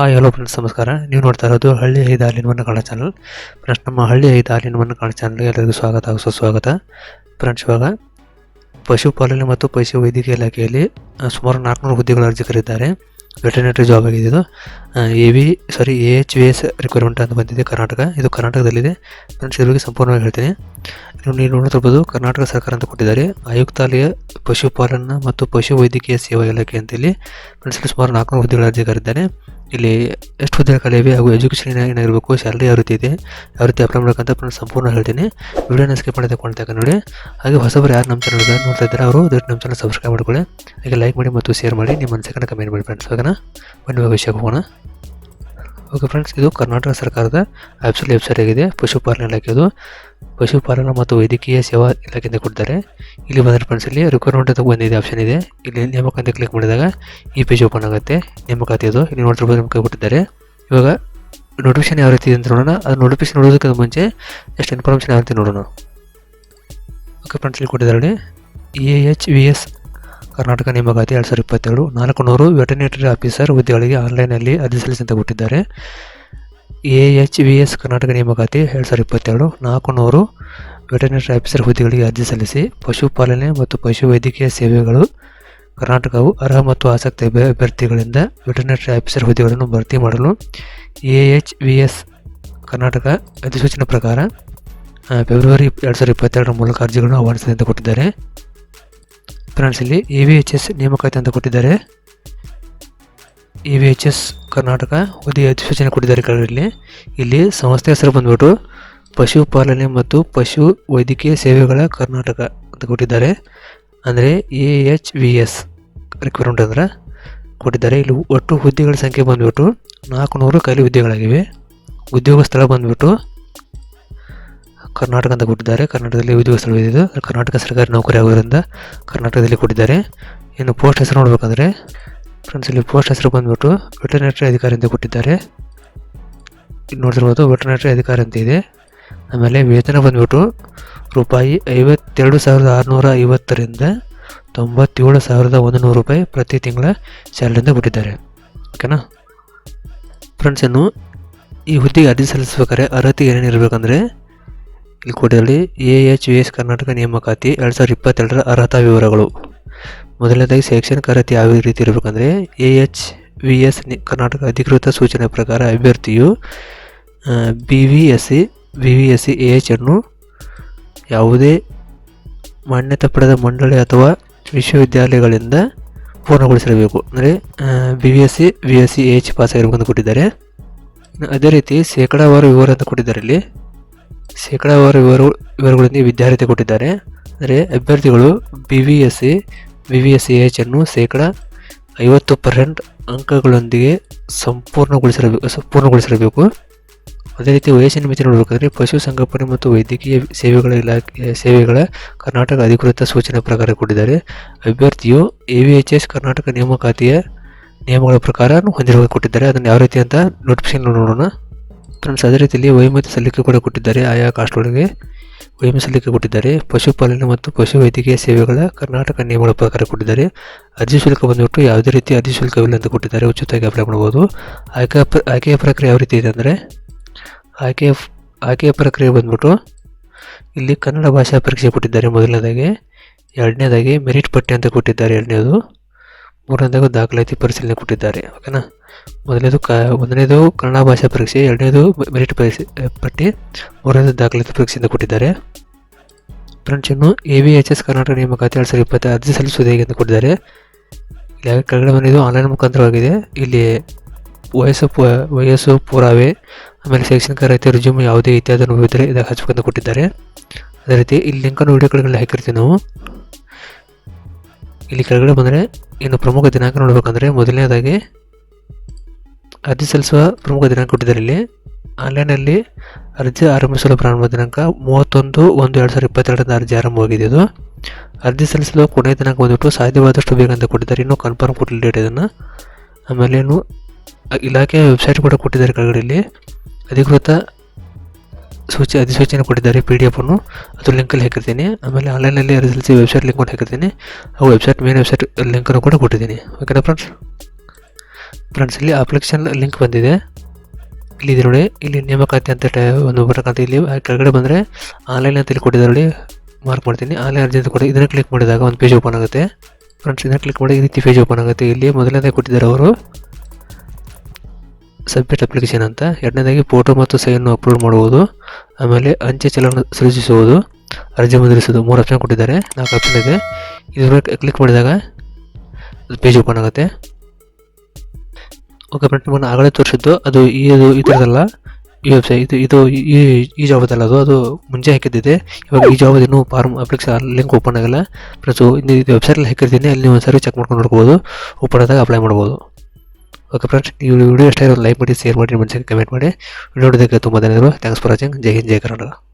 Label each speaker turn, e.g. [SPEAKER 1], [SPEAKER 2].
[SPEAKER 1] Hi hello friends ನಮಸ್ಕಾರ. ನೀವು ನೋಡ್ತಾ ಇರೋದು ಹಳ್ಳಿ ಐದು ಹಾಲಿನ ಕಾಣೋ ಚಾನಲ್ ಫ್ರೆಂಡ್ಸ್ ನಮ್ಮ ಹಳ್ಳಿ ಐದು ಹಾಲಿನವನ್ನು ಕಾಣೋ ಚಾನಲ್ಗೆ ಎಲ್ಲರಿಗೂ ಸ್ವಾಗತ ಹಾಗೂ ಸುಸ್ವಾಗತ ಫ್ರೆಂಡ್ಸ್ ಇವಾಗ ಪಶುಪಾಲನೆ ಮತ್ತು ಪಶು ವೈದ್ಯಕೀಯ ಇಲಾಖೆಯಲ್ಲಿ ಸುಮಾರು ನಾಲ್ಕುನೂರು ಹುದ್ದೆಗಳು ಕರೆದಿದ್ದಾರೆ. ವೆಟರ್ನರಿ ಜಾಬ್ ಆಗಿದೆ ಇದು. A V sorry A H V S requirement ಅಂತ ಬಂದಿದೆ ಕರ್ನಾಟಕ. ಇದು ಕರ್ನಾಟಕದಲ್ಲಿದೆ. ಫ್ರೆಂಡ್ಸ್ ಇದ್ರ ಬಗ್ಗೆ ಸಂಪೂರ್ಣವಾಗಿ ಹೇಳ್ತೀನಿ. ನೀವು ನೋಡ್ತಿರ್ಬೋದು ಕರ್ನಾಟಕ ಸರ್ಕಾರ ಅಂತ ಕೊಟ್ಟಿದ್ದಾರೆ. ಆಯುಕ್ತಾಲಯ ಪಶುಪಾಲನಾ ಮತ್ತು ಪಶು ವೈದ್ಯಕೀಯ ಸೇವಾ ಇಲಾಖೆ ಅಂತ ಇಲ್ಲಿ ಫ್ರೆಂಡ್ಸ್ ಸುಮಾರು ನಾಲ್ಕುನೂರು ಹುದ್ದೆಗಳು ಅರ್ಜಿ ಕರೆದಿದ್ದಾರೆ. ಇಲ್ಲಿ ಎಷ್ಟು ಹುದ್ದೆಗಳು ಖಾಲಿ ಇವೆ ಹಾಗೂ ಎಜುಕೇಷನ್ ಏನಾಗಿರಬೇಕು ಸ್ಯಾಲ್ರಿ ಯಾವ ರೀತಿ ಇದೆ, ಯಾವ ರೀತಿ ಅಪ್ಲೈ ಮಾಡಬೇಕಂತ ಸಂಪೂರ್ಣ ಹೇಳ್ತೀನಿ. ವಿಡಿಯೋನ ಸ್ಕಿಪ್ ಮಾಡಿದೆ ಕೊಂಡ್ತಾಗ ನೋಡಿ. ಹಾಗೆ ಹೊಸಬ್ರು ಯಾರು ನಮ್ಮ ಚಾನಲ್ ನೋಡ್ತಾ ಇದ್ದಾರೆ, ಅವರು ದಯವಿಟ್ಟು ನಮ್ಮ ಚಾನಲ್ ಸಬ್ಸ್ಕ್ರೈಬ್ ಮಾಡ್ಕೊಳ್ಳಿ. ಹಾಗೆ ಲೈಕ್ ಮಾಡಿ ಮತ್ತು ಶೇರ್ ಮಾಡಿ, ನಿಮ್ಮ ಅನಿಸಿಕೆನ ಕಮೆಂಟ್ ಮಾಡಿ ಫ್ರೆಂಡ್ಸ್ ಓಕೆನಾ ಬನ್ನಿ ವಿಷಯಕ್ಕೆ ಹೋಗೋಣ. ಓಕೆ ಫ್ರೆಂಡ್ಸ್ ಇದು ಕರ್ನಾಟಕ ಸರ್ಕಾರದ ಆಪ್ಸಲ್ ವೆಬ್ಸೈಟ್ ಆಗಿದೆ. ಪಶುಪಾಲನಾ ಇಲಾಖೆದು ಪಶುಪಾಲನಾ ಮತ್ತು ವೈದ್ಯಕೀಯ ಸೇವಾ ಇಲಾಖೆಯಿಂದ ಕೊಡ್ತಾರೆ. ಇಲ್ಲಿ ಬಂದರೆ ಫ್ರೆಂಡ್ಸ್ ಇಲ್ಲಿ ರಿಕ್ವೈರ್ಮೆಂಟ್ ಅಂತ ಬಂದಿದೆ ಆಪ್ಷನ್ ಇದೆ. ಇಲ್ಲಿ ಅಂತ ಕ್ಲಿಕ್ ಮಾಡಿದಾಗ ಈ ಪೇಜ್ ಓಪನ್ ಆಗುತ್ತೆ. ನೇಮಕಾತಿ ಅದು ಇಲ್ಲಿ ನೋಡ್ತಿರ್ಬೋದು ನೇಮಕ ಕೊಟ್ಟಿದ್ದಾರೆ ಇವಾಗ ನೋಟಿಫಿಕೇಶನ್ ಯಾವ ರೀತಿ ಇದೆ ಅಂತ ನೋಡೋಣ. ಅದು ನೋಟಿಫಿಕೇಶನ್ ನೋಡೋದಕ್ಕಿಂತ ಮುಂಚೆ ಎಷ್ಟು ಇನ್ಫಾರ್ಮೇಷನ್ ಯಾವ ರೀತಿ ನೋಡೋಣ. ಓಕೆ ಫ್ರೆಂಡ್ಸ್ ಇಲ್ಲಿ ಕೊಟ್ಟಿದ್ದಾರೆ A H V S Karnataka ನೇಮಕಾತಿ ಎರಡು ಸಾವಿರದ ಇಪ್ಪತ್ತೇಳು. ನಾಲ್ಕು ನೂರು ವೆಟರ್ನೇಟರಿ ಆಫೀಸರ್ ಹುದ್ದೆಗಳಿಗೆ ಆನ್ಲೈನಲ್ಲಿ ಅರ್ಜಿ ಸಲ್ಲಿಸಿ ಅಂತ ಕೊಟ್ಟಿದ್ದಾರೆ. A H V S Karnataka ನೇಮಕಾತಿ ಎರಡು ಸಾವಿರದ ಇಪ್ಪತ್ತೆರಡು ನಾಲ್ಕು ನೂರು ವೆಟರ್ನರಿ ಆಫೀಸರ್ ಹುದ್ದೆಗಳಿಗೆ ಅರ್ಜಿ ಸಲ್ಲಿಸಿ ಪಶುಪಾಲನೆ ಮತ್ತು ಪಶು ವೈದ್ಯಕೀಯ ಸೇವೆಗಳು ಕರ್ನಾಟಕವು ಅರ್ಹ ಮತ್ತು ಆಸಕ್ತ ಅಭ್ಯರ್ಥಿಗಳಿಂದ ವೆಟರ್ನರಿ ಆಫೀಸರ್ ಹುದ್ದೆಗಳನ್ನು ಭರ್ತಿ ಮಾಡಲು A H V S Karnataka ಅಧಿಸೂಚನೆ ಪ್ರಕಾರ ಫೆಬ್ರವರಿ ಎರಡು ಸಾವಿರದ ಇಪ್ಪತ್ತೆರಡರ ಮೂಲಕ ಅರ್ಜಿಗಳನ್ನು ಆಹ್ವಾನಿಸಿದೆ ಅಂತ ಕೊಟ್ಟಿದ್ದಾರೆ. ಫ್ರೆಂಡ್ಸ್ ಇಲ್ಲಿ ಇ ವಿ ಎಚ್ ಎಸ್ ನೇಮಕಾತಿ ಅಂತ ಕೊಟ್ಟಿದ್ದಾರೆ. E V H S Karnataka ಹುದ್ದೆ ಅಧಿಸೂಚನೆ ಕೊಟ್ಟಿದ್ದಾರೆ ಕಡೆಯಲ್ಲಿ ಇಲ್ಲಿ. ಸಂಸ್ಥೆ ಹೆಸರು ಬಂದ್ಬಿಟ್ಟು ಪಶುಪಾಲನೆ ಮತ್ತು ಪಶು ವೈದ್ಯಕೀಯ ಸೇವೆಗಳ ಕರ್ನಾಟಕ ಅಂತ ಕೊಟ್ಟಿದ್ದಾರೆ. ಅಂದರೆ A H V S requirement ಅಂದ್ರೆ ಕೊಟ್ಟಿದ್ದಾರೆ. ಇಲ್ಲಿ ಒಟ್ಟು ಹುದ್ದೆಗಳ ಸಂಖ್ಯೆ ಬಂದ್ಬಿಟ್ಟು ನಾಲ್ಕುನೂರು ಖಾಲಿ ಹುದ್ದೆಗಳಾಗಿವೆ. ಉದ್ಯೋಗ ಸ್ಥಳ ಬಂದ್ಬಿಟ್ಟು ಕರ್ನಾಟಕ ಅಂತ ಕೊಟ್ಟಿದ್ದಾರೆ. ಕರ್ನಾಟಕದಲ್ಲಿ ಉದ್ಯೋಗ ಸ್ಥಳವಿದೆ ಕರ್ನಾಟಕ ಸರ್ಕಾರಿ ನೌಕರಿ ಆಗೋದ್ರಿಂದ ಕರ್ನಾಟಕದಲ್ಲಿ ಕೊಟ್ಟಿದ್ದಾರೆ. ಇನ್ನು ಪೋಸ್ಟ್ ಹೆಸರು ನೋಡಬೇಕಾದ್ರೆ ಫ್ರೆಂಡ್ಸ್ ಇಲ್ಲಿ ಪೋಸ್ಟ್ ಹೆಸರು ಬಂದ್ಬಿಟ್ಟು ವೆಟರ್ನರಿ ಅಧಿಕಾರಿ ಅಂತ ಕೊಟ್ಟಿದ್ದಾರೆ. ನೋಡ್ತಿರ್ಬೋದು ವೆಟರ್ನರಿ ಅಧಿಕಾರಿ ಅಂತ ಇದೆ. ಆಮೇಲೆ ವೇತನ ಬಂದ್ಬಿಟ್ಟು ರೂಪಾಯಿ ಐವತ್ತೆರಡು ಸಾವಿರದ ಆರುನೂರ ಐವತ್ತರಿಂದ ತೊಂಬತ್ತೇಳು ಸಾವಿರದ ಒಂದು ನೂರು ರೂಪಾಯಿ ಪ್ರತಿ ತಿಂಗಳ ಸ್ಯಾಲರಿಯಿಂದ ಕೊಟ್ಟಿದ್ದಾರೆ. ಓಕೆನಾ ಫ್ರೆಂಡ್ಸ್ ಇನ್ನು ಈ ಹುದ್ದೆಗೆ ಅರ್ಜಿ ಸಲ್ಲಿಸ್ಬೇಕಾದ್ರೆ ಅರ್ಹತೆ ಏನೇನು ಇರಬೇಕಂದ್ರೆ ಇಲ್ಲಿ ಕೊಟ್ಟಿದ್ದಲ್ಲಿ A H V S Karnataka ನೇಮಕಾತಿ ಎರಡು ಸಾವಿರದ ಇಪ್ಪತ್ತೆರಡರ ಅರ್ಹತಾ ವಿವರಗಳು. ಮೊದಲನೇದಾಗಿ ಶೈಕ್ಷಣಿಕ ಅರ್ಹತೆ ಯಾವ ರೀತಿ ಇರಬೇಕಂದ್ರೆ A H V S Karnataka ಅಧಿಕೃತ ಸೂಚನೆ ಪ್ರಕಾರ ಅಭ್ಯರ್ಥಿಯು B V S C, V V S C, A H ಅನ್ನು ಯಾವುದೇ ಮಾನ್ಯತೆ ಪಡೆದ ಮಂಡಳಿ ಅಥವಾ ವಿಶ್ವವಿದ್ಯಾಲಯಗಳಿಂದ ಪೂರ್ಣಗೊಳಿಸಿರಬೇಕು. ಅಂದರೆ B V S C, V S C, A H pass ಆಗಿರಬೇಕು ಅಂತ ಕೊಟ್ಟಿದ್ದಾರೆ ಅದೇ ರೀತಿ ಶೇಕಡಾವಾರು ವಿವರ ಅಂತ ಕೊಟ್ಟಿದ್ದಾರೆ ಇಲ್ಲಿ. ಶೇಕಡಾವಾರು ವಿವರ ವಿವರಗಳೊಂದಿಗೆ ವಿದ್ಯಾರ್ಥಿ ಕೊಟ್ಟಿದ್ದಾರೆ. ಅಂದರೆ ಅಭ್ಯರ್ಥಿಗಳು B V S C B V S C H ಅನ್ನು ಶೇಕಡ ಐವತ್ತು ಪರ್ಸೆಂಟ್ ಅಂಕಗಳೊಂದಿಗೆ ಸಂಪೂರ್ಣಗೊಳಿಸಿರಬೇಕು ಸಂಪೂರ್ಣಗೊಳಿಸಿರಬೇಕು. ಅದೇ ರೀತಿ ವಯಸ್ಸಿನ ಮಿತಿ ನೋಡಬೇಕಾದ್ರೆ ಪಶು ಸಂಗೋಪನೆ ಮತ್ತು ವೈದ್ಯಕೀಯ ಸೇವೆಗಳ ಇಲಾಖೆ, ಸೇವೆಗಳ ಕರ್ನಾಟಕ ಅಧಿಕೃತ ಸೂಚನೆ ಪ್ರಕಾರ ಕೊಟ್ಟಿದ್ದಾರೆ. ಅಭ್ಯರ್ಥಿಯು A V H S Karnataka ನೇಮಕಾತಿಯ ನಿಯಮಗಳ ಪ್ರಕಾರ ಹೊಂದಿರುವ, ಕೊಟ್ಟಿದ್ದಾರೆ. ಅದನ್ನು ಯಾವ ರೀತಿ ಅಂತ ನೋಟಿಫಿಕೇಶನ್ ನೋಡೋಣ. ಫ್ರೆಂಡ್ಸ್ ಅದೇ ವೈಮತಿ ಸಲ್ಲಿಕೆ ಕೂಡ ಕೊಟ್ಟಿದ್ದಾರೆ. ಆಯಾ ಕಾಸ್ಟ್ ಒಳಗೆ ವೈಮತಿ ಸಲ್ಲಿಕೆ ಕೊಟ್ಟಿದ್ದಾರೆ. ಪಶುಪಾಲನೆ ಮತ್ತು ಪಶು ವೈದ್ಯಕೀಯ ಸೇವೆಗಳ ಕರ್ನಾಟಕ ನಿಯಮಗಳ ಪ್ರಕಾರ ಕೊಟ್ಟಿದ್ದಾರೆ. ಅರ್ಜಿ ಶುಲ್ಕ ಬಂದ್ಬಿಟ್ಟು ಯಾವುದೇ ರೀತಿ ಅರ್ಜಿ ಶುಲ್ಕವಿಲ್ಲ ಅಂತ ಕೊಟ್ಟಿದ್ದಾರೆ. ಉಚಿತವಾಗಿ ಅಪ್ಲೈ ಮಾಡ್ಬೋದು ಆಯ್ಕೆ ಆಯ್ಕೆಯ ಪ್ರಕ್ರಿಯೆ ಯಾವ ರೀತಿ ಇದೆ ಅಂದರೆ ಆಯ್ಕೆಯ ಆಯ್ಕೆಯ ಪ್ರಕ್ರಿಯೆ ಬಂದ್ಬಿಟ್ಟು ಇಲ್ಲಿ ಕನ್ನಡ ಭಾಷಾ ಪರೀಕ್ಷೆ ಕೊಟ್ಟಿದ್ದಾರೆ. ಮೊದಲನೇದಾಗಿ, ಎರಡನೇದಾಗಿ ಮೆರಿಟ್ ಪಟ್ಟಿ ಅಂತ ಕೊಟ್ಟಿದ್ದಾರೆ. ಎರಡನೇದು ಮೂರನೇದಾಗಿ ದಾಖಲಾತಿ ಪರಿಶೀಲನೆ ಕೊಟ್ಟಿದ್ದಾರೆ, ಓಕೆನಾ? ಮೊದಲನೇದು ಕ, ಒಂದನೇದು ಕನ್ನಡ ಭಾಷಾ ಪರೀಕ್ಷೆ, ಎರಡನೇದು ಮೆರಿಟ್ ಪರೀಕ್ಷೆ ಪಟ್ಟಿ, ಮೂರನೇದು ದಾಖಲಾತಿ ಪರೀಕ್ಷೆಯಿಂದ ಕೊಟ್ಟಿದ್ದಾರೆ. ಫ್ರೆಂಡ್ಸ್, ಇನ್ನು A V H S Karnataka ನೇಮಕಾತಿ ಎರಡು ಸಾವಿರದ ಇಪ್ಪತ್ತು ಅರ್ಜಿ ಸಲ್ಲಿಸುವುದು ಹೇಗೆ ಅಂತ ಕೊಟ್ಟಿದ್ದಾರೆ. ಇಲ್ಲಿ ಕೆಳಗಡೆ ಬಂದಿದ್ದು ಆನ್ಲೈನ್ ಮುಖಾಂತರವಾಗಿದೆ. ಇಲ್ಲಿ ವಯಸ್ಸು ಪು, ವಯಸ್ಸು ಪುರಾವೆ, ಆಮೇಲೆ ಶೈಕ್ಷಣಿಕ ರೈತ ರುಜುಮ್ ಯಾವುದೇ ಇತ್ಯಾದಿ ಅನುಭವಿದ್ದರೆ ಇದಕ್ಕೆ ಹಚ್ಬೇಕಂತ ಕೊಟ್ಟಿದ್ದಾರೆ. ಅದೇ ರೀತಿ ಇಲ್ಲಿ ಲಿಂಕನ್ನು ವೀಡಿಯೋ ಕೆಳಗಡೆ ಹಾಕಿರ್ತೀವಿ ನಾವು. ಇಲ್ಲಿ ಕೆಳಗಡೆ ಬಂದರೆ ಇನ್ನು ಪ್ರಮುಖ ದಿನಾಂಕ ನೋಡಬೇಕಂದ್ರೆ ಮೊದಲನೇದಾಗಿ ಅರ್ಜಿ ಸಲ್ಲಿಸುವ ಪ್ರಮುಖ ದಿನಾಂಕ ಕೊಟ್ಟಿದ್ದಾರೆ ಇಲ್ಲಿ. ಆನ್ಲೈನಲ್ಲಿ ಅರ್ಜಿ ಆರಂಭಿಸಲು ಪ್ರಾರಂಭ ದಿನಾಂಕ ಮೂವತ್ತೊಂದು ಒಂದು ಎರಡು ಸಾವಿರದ ಇಪ್ಪತ್ತೆರಡರಿಂದ ಅರ್ಜಿ ಆರಂಭವಾಗಿದೆ ಇದು. ಅರ್ಜಿ ಸಲ್ಲಿಸಲು ಕೊನೆಯ ದಿನಾಂಕ ಬಂದುಬಿಟ್ಟು ಸಾಧ್ಯವಾದಷ್ಟು ಬೇಗ ಅಂತ ಕೊಟ್ಟಿದ್ದಾರೆ. ಇನ್ನೂ ಕನ್ಫರ್ಮ್ ಕೊಟ್ಟಿಲ್ಲ ಡೇಟ್ ಇದನ್ನು. ಆಮೇಲೆ ಇನ್ನು ಇಲಾಖೆಯ ವೆಬ್ಸೈಟ್ ಕೂಡ ಕೊಟ್ಟಿದ್ದಾರೆ ಕೆಳಗಡೆ ಇಲ್ಲಿ. ಅಧಿಕೃತ ಸೂಚಿ, ಅಧಿಸೂಚನೆ ಕೊಟ್ಟಿದ್ದಾರೆ ಪಿ ಡಿ ಎಫನ್ನು ಅದು ಲಿಂಕಲ್ಲಿ ಹಾಕಿರ್ತೀನಿ ಆಮೇಲೆ ಆನ್ಲೈನಲ್ಲಿ S L C website link ಕೂಡ ಹಾಕಿರ್ತೀನಿ ಆ ವೆಬ್ಸೈಟ್ ಮೇನ್ ವೆಬ್ಸೈಟ್ ಲಿಂಕನ್ನು ಕೂಡ ಕೊಟ್ಟಿದ್ದೀನಿ. ಓಕೆನಾ ಫ್ರೆಂಡ್ಸ್ ಫ್ರೆಂಡ್ಸ್ ಇಲ್ಲಿ ಅಪ್ಲಿಕೇಶನ್ ಲಿಂಕ್ ಬಂದಿದೆ. ಇಲ್ಲಿ ಇದೆ ನೋಡಿ. ಇಲ್ಲಿ ನೇಮಕಾತಿ ಅಂತ ಒಂದು ಬಟಕಂತ ಇಲ್ಲಿ ಕೆಳಗಡೆ ಬಂದರೆ ಆನ್ಲೈನ್ ಅಂತ ಇಲ್ಲಿ ಕೊಟ್ಟಿದ್ದಾರೆ ನೋಡಿ. ಮಾರ್ಕ್ ಮಾಡ್ತೀನಿ. ಆನ್ಲೈನ್ ಅರ್ಜಿ ಅಂತ ಕೊಡಿ. ಇದನ್ನು ಕ್ಲಿಕ್ ಮಾಡಿದಾಗ ಒಂದು ಪೇಜ್ ಓಪನ್ ಆಗುತ್ತೆ. ಫ್ರೆಂಡ್ಸ್ ಇದನ್ನು ಕ್ಲಿಕ್ ಮಾಡಿ ಈ ರೀತಿ ಪೇಜ್ ಓಪನ್ ಆಗುತ್ತೆ. ಇಲ್ಲಿ ಮೊದಲನೇ ಕೊಟ್ಟಿದ್ದಾರೆ ಅವರು. ಸಬ್ಮಿಟ್ ಅಪ್ಲಿಕೇಶನ್ ಅಂತ. ಎರಡನೇದಾಗಿ ಫೋಟೋ ಮತ್ತು ಸೈನ್ ಅಪ್ಲೋಡ್ ಮಾಡುವುದು. ಆಮೇಲೆ ಅಂಚೆ ಚಲನ ಸೃಜಿಸುವುದು. ಅರ್ಜಿ ಮುದ್ರಿಸುವುದು ಮೂರು ಆಪ್ಷನ್ ಕೊಟ್ಟಿದ್ದಾರೆ. ನಾಲ್ಕು ಆಪ್ಷನ್ ಇದೆ. ಇದ್ರ ಕ್ಲಿಕ್ ಮಾಡಿದಾಗ ಪೇಜ್ ಓಪನ್ ಆಗುತ್ತೆ. ಓಕೆ ಫ್ರೆಂಡ್ ಮಾಡಿ ಆಗಲೇ ತೋರಿಸಿದ್ದು. ಅದು ಈ ಅದು ಈ ಥರದಲ್ಲ ಈ ವೆಬ್ಸೈಟ್ ಇದು ಇದು ಈ ಈ ಜಾಬದಲ್ಲ ಅದು. ಅದು ಮುಂಚೆ ಹಾಕಿದ್ದಿದೆ. ಇವಾಗ ಈ ಜಾಬ್ ಇನ್ನೂ ಫಾರ್ಮ್ ಅಪ್ಲಿಕೇಶನ್ ಲಿಂಕ್ ಓಪನ್ ಆಗಲ್ಲ. ಪ್ಲಸ್ ಇದು ವೆಬ್ಸೈಟಲ್ಲಿ ಹಾಕಿರ್ತೀನಿ. ಅಲ್ಲಿ ಒಂದು ಸರ್ವಿ ಚೆಕ್ ಮಾಡ್ಕೊಂಡು ನೋಡ್ಬೋದು. ಓಪನ್ ಆದಾಗ ಅಪ್ಲೈ ಮಾಡ್ಬೋದು. ಓಕೆ ಫ್ರೆಂಡ್ಸ್ ಈ ವಿಡಿಯೋ ಇಷ್ಟ ಇರೋದು ಲೈಕ್ ಮಾಡಿ ಶೇರ್ ಮಾಡಿ, ನಿಮ್ಮ ಕಮೆಂಟ್ ಮಾಡಿ. ನೋಡೋದಕ್ಕೆ ತುಂಬ ಧನ್ಯವಾದಗಳು. ಥ್ಯಾಂಕ್ಸ್ ಫಾರ್ ವಾಚಿಂಗ್ ಜೈ ಹಿಂದ್, ಜೈ ಕರ್ನಾಟಕ.